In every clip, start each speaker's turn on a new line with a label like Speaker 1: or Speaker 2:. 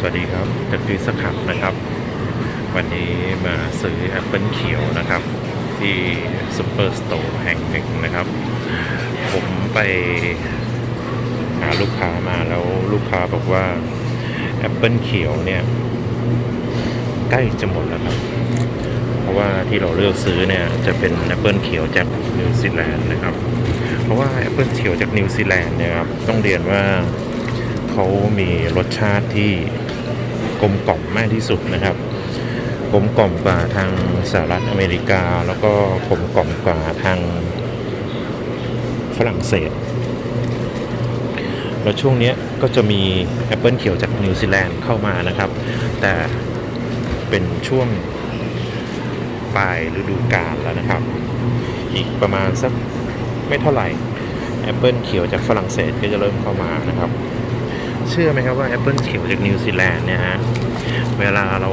Speaker 1: สวัสดีครับจากคือสขับนะครับ วันนี้มาซื้อแอปเปิลเขียวนะครับ ที่ซูเปอร์สโตร์แห่งหนึ่งนะครับ ผมไปหาลูกค้ามาแล้วลูกค้าบอกว่าแอปเปิลเขียวเนี่ย ใกล้จะหมดแล้วครับ เพราะว่าที่เราเลือกซื้อเนี่ย จะเป็นแอปเปิลเขียวจากนิวซีแลนด์นะครับ เพราะว่าแอปเปิลเขียวจากนิวซีแลนด์เนี่ยครับต้องเรียนว่าเขามีรสชาติที่ กลมกล่อมมากที่สุดนะครับกลมกล่อมกว่าทางสหรัฐอเมริกา แล้วก็กลมกล่อมกว่าทางฝรั่งเศส แล้วช่วงนี้ก็จะมีแอปเปิลเขียวจากนิวซีแลนด์เข้ามานะครับ แต่เป็นช่วงปลายฤดูกาลแล้วนะครับ อีกประมาณสักไม่เท่าไหร่แอปเปิลเขียวจากฝรั่งเศสก็จะเริ่มเข้ามานะครับ เชื่อไหมครับว่าแอปเปิลเขียวจากนิวซีแลนด์เนี่ยฮะเวลาเรา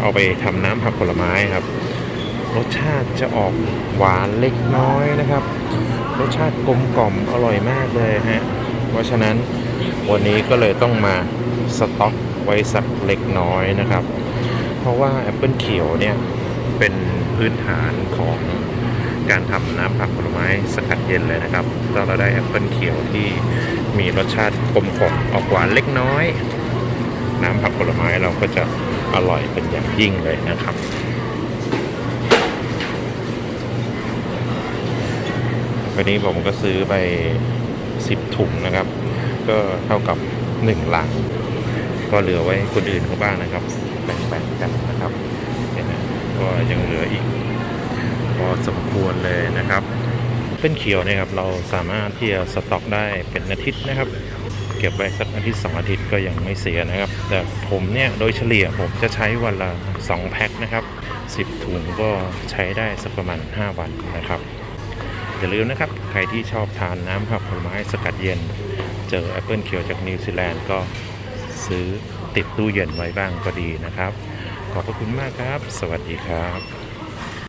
Speaker 1: เอาไปทำน้ำผักผลไม้ครับ รสชาติจะออกหวานเล็กน้อยนะครับ รสชาติกลมกล่อมอร่อยมากเลยฮะเพราะฉะนั้นวันนี้ก็เลยต้องมาสต็อกไว้สักเล็กน้อยนะครับ เพราะว่าแอปเปิลเขียวเนี่ยเป็นพื้นฐานของการทำน้ำผักผลไม้สกัดเย็นเลยนะครับถ้าเราได้แอปเปิลเขียวที่ มีรสชาติกลมกล่อมออกหวานเล็กน้อย น้ำผักผลไม้เราก็จะอร่อยเป็นอย่างยิ่งเลยนะครับวันนี้ผมก็ซื้อไป 10 ถุงนะครับ ก็เท่ากับ 1 หลัง ก็เหลือไว้คนอื่นเขาบ้างนะครับ แบ่งๆกันนะครับก็ยังเหลืออีก พอสมควรเลยนะครับ เป็นเขียวเนะครับเราสามารถที่จะสต็อกได้เป็นอาทิตย์นะครับ เก็บไว้สักอาทิตย์สองอาทิตย์ก็ยังไม่เสียนะครับ แต่ผมเนี่ยโดยเฉลี่ยผมจะใช้วันละ 2 แพ็คนะครับ 10 ถุงก็ใช้ได้สักประมาณ 5 วันนะครับอย่าลืมนะครับ ใครที่ชอบทานน้ำผักผลไม้สกัดเย็น เจอแอปเปิลเขียวจากนิวซีแลนด์ก็ซื้อติดตู้เย็นไว้บ้างก็ดีนะครับ ขอบพระคุณมากครับ สวัสดีครับ